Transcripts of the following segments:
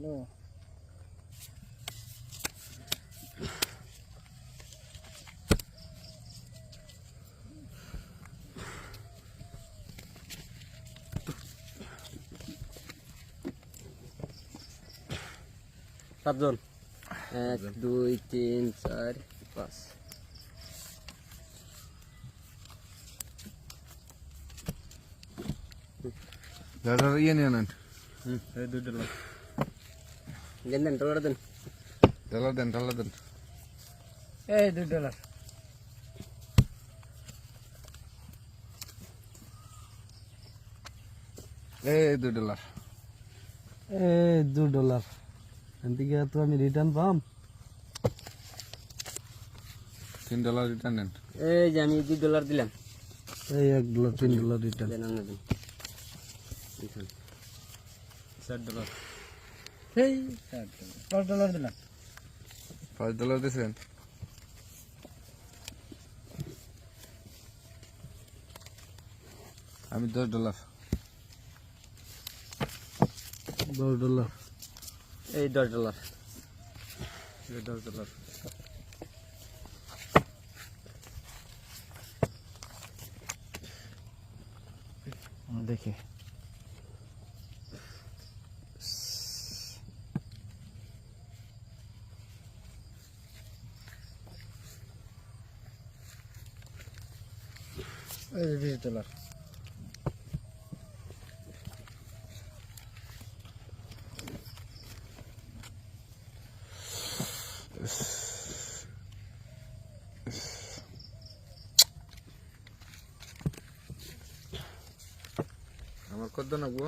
Hello সাতজন? এক দুই তিন চার পাঁচ। দাদা ইয়ে নিয়ে নেন। এই দুটো লোক দেন দেন টোলা দেন ডালা দেন ডালা দেন এই দুই ডলার এই দুই ডলার এই দু ডলার এদিকে তো আমি রিটার্ন পাম তিন ডলার রিটার্ন নেন এই যে আমি দুই ডলার দিলাম এই এক ডলার তিন ডলার রিটার্ন দেন আপনি দেন চার ডলার এই ডলার পাঁচ ডলার দিলাম। পাঁচ ডলার দিয়েছেন আমি দশ ডলার দশ ডলার এই দশ ডলার দশ ডলার দেখে। ডলার আমার কত নাকবো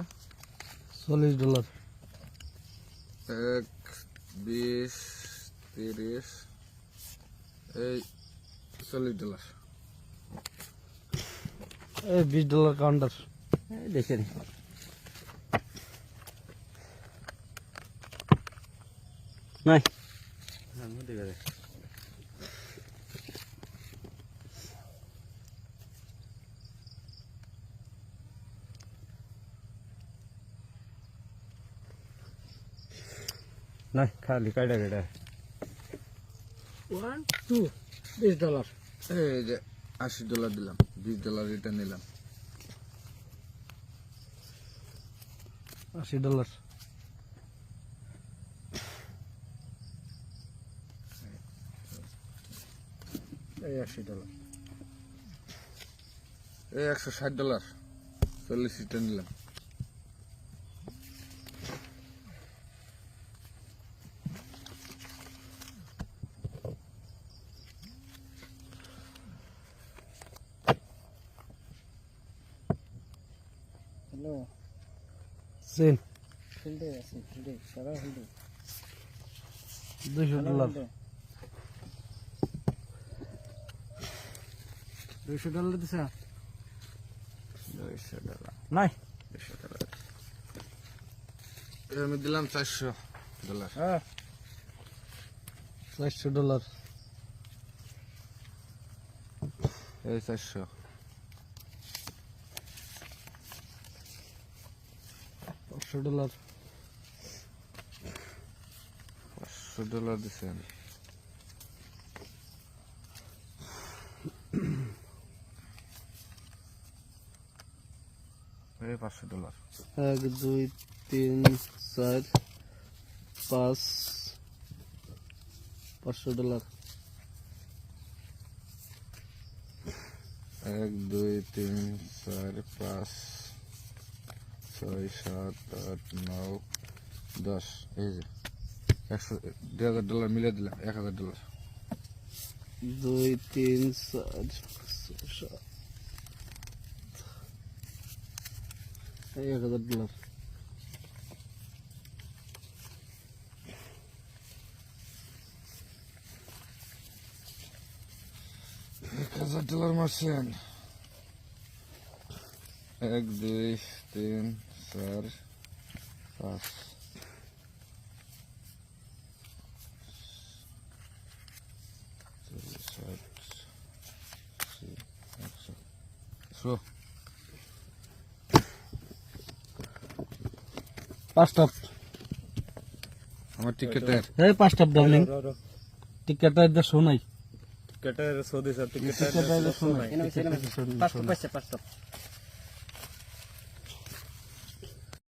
চল্লিশ ডলার। এক বিশ তিরিশ এই চল্লিশ ডলার। বিশ ডলার কাউন্টার দেখেন নাই নাই খালি কাইডা কাইডা ওয়ান টু বিশ ডলার এই যে আশি ডলার দিলাম বিশ ডলার রিটার্ন নিলাম। আশি ডলার এই আশি ডলার এই একশো ষাট ডলার চল্লিশ রিটার্ন নিলাম। হ্যালো সেন ফিল্ডে আছে ফিল্ডে সারা ফিল্ডে দুশো ডলার দুশো ডলার দিছে দুইশো ডলার নাই দুইশো ডলার এই আমি দিলাম চারশো ডলার হ্যাঁ চারশো ডলার এই চারশো পাঁচশো ডলার। পাঁচশো ডলার এই পাঁচশো ডলার। এক দুই তিন চার পাঁচ পাঁচশো ডলার। এক দুই তিন চার পাঁচ ছয় সাত আট নয় দশ এই যে একশো দুই হাজার ডলার মিলে দিলাম এক হাজার ডলার দুই তিন চার সাত। এক হাজার ডলার এক হাজার ডলার মারছেন। এক দুই তিন চার পাঁচ। পাঁচটা আমার টিকেটের এই পাঁচটা ডাবলিং টিকেটটা এটা শোনাই। টিকেটের সৌদি স্যার টিকেটের টিকেটটা এটা শোনাই। এনে